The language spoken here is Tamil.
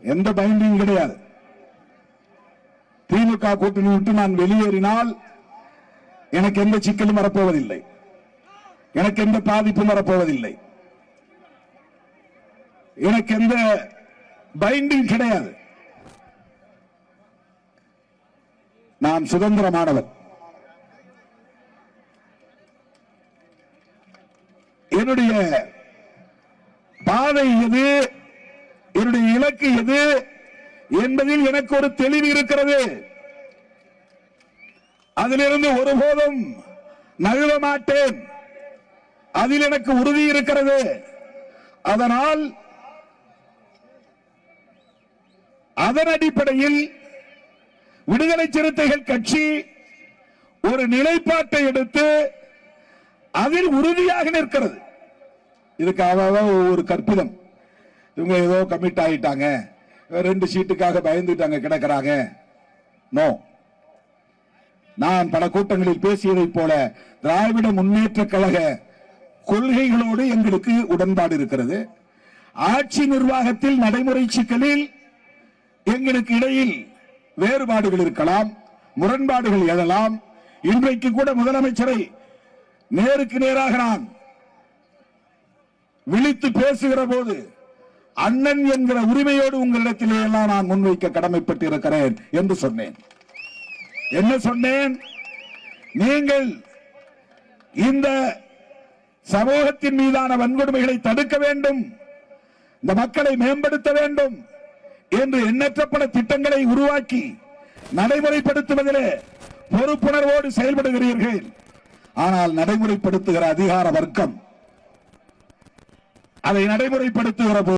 எந்த பைண்டிங் கிடையாது. திமுக கூட்டணி விட்டு நான் வெளியேறினால் எனக்கு எந்த சிக்கலும் வரப்போவதில்லை. எனக்கு எந்த பாதிப்பும் வரப்போவதில்லை. எனக்கு எந்த பைண்டிங் கிடையாது. நான் சுதந்திரமானவர் என்னுடைய பாதை எது? என்னுடைய இலக்கு எது என்பதில் எனக்கு ஒரு தெளிவு இருக்கிறது. அதிலிருந்து ஒருபோதும் நழுவ மாட்டேன். அதில் எனக்கு உறுதி இருக்கிறது. அதனால் அதன் அடிப்படையில் விடுதலை சிறுத்தைகள் கட்சி ஒரு நிலைப்பாட்டை எடுத்து அதில் உறுதியாக நிற்கிறது. இதுக்கு அவ ஒரு கற்பிதம். இவங்க ஏதோ கமிட் ஆகிட்டாங்க ரெண்டு சீட்டுக்காக பயந்துட்டாங்க கிடக்கிறாங்க. நோ நான் பல கூட்டங்களில் பேசியதைப் போல திராவிட முன்னேற்ற கழக கொள்கைகளோடு எங்களுக்கு உடன்பாடு இருக்கிறது. ஆட்சி நிர்வாகத்தில் நடைமுறை சிக்கலில் எங்களுக்கு இடையில் வேறுபாடுகள் இருக்கலாம் முரண்பாடுகள் எழலாம். இன்றைக்கு கூட முதலமைச்சரை நேருக்கு நேராக நான் விழித்து பேசுகிற போது அண்ணன் என்கிற உரிமையோடு உங்களிடத்திலே எல்லாம் நான் முன்வைக்க கடமைப்பட்டிருக்கிறேன் என்று சொன்னேன். என்ன சொன்னேன்? நீங்கள் இந்த சமூகத்தின் மீதான வன்கொடுமைகளை தடுக்க வேண்டும் இந்த மக்களை மேம்படுத்த வேண்டும் என்று எண்ணற்ற பல திட்டங்களை உருவாக்கி நடைமுறைப்படுத்துவதிலே பொறுப்புணர்வோடு செயல்படுகிறீர்கள். ஆனால் நடைமுறைப்படுத்துகிற அதிகார வர்க்கம் அதை நடைமுறைப்படுத்துகிற போது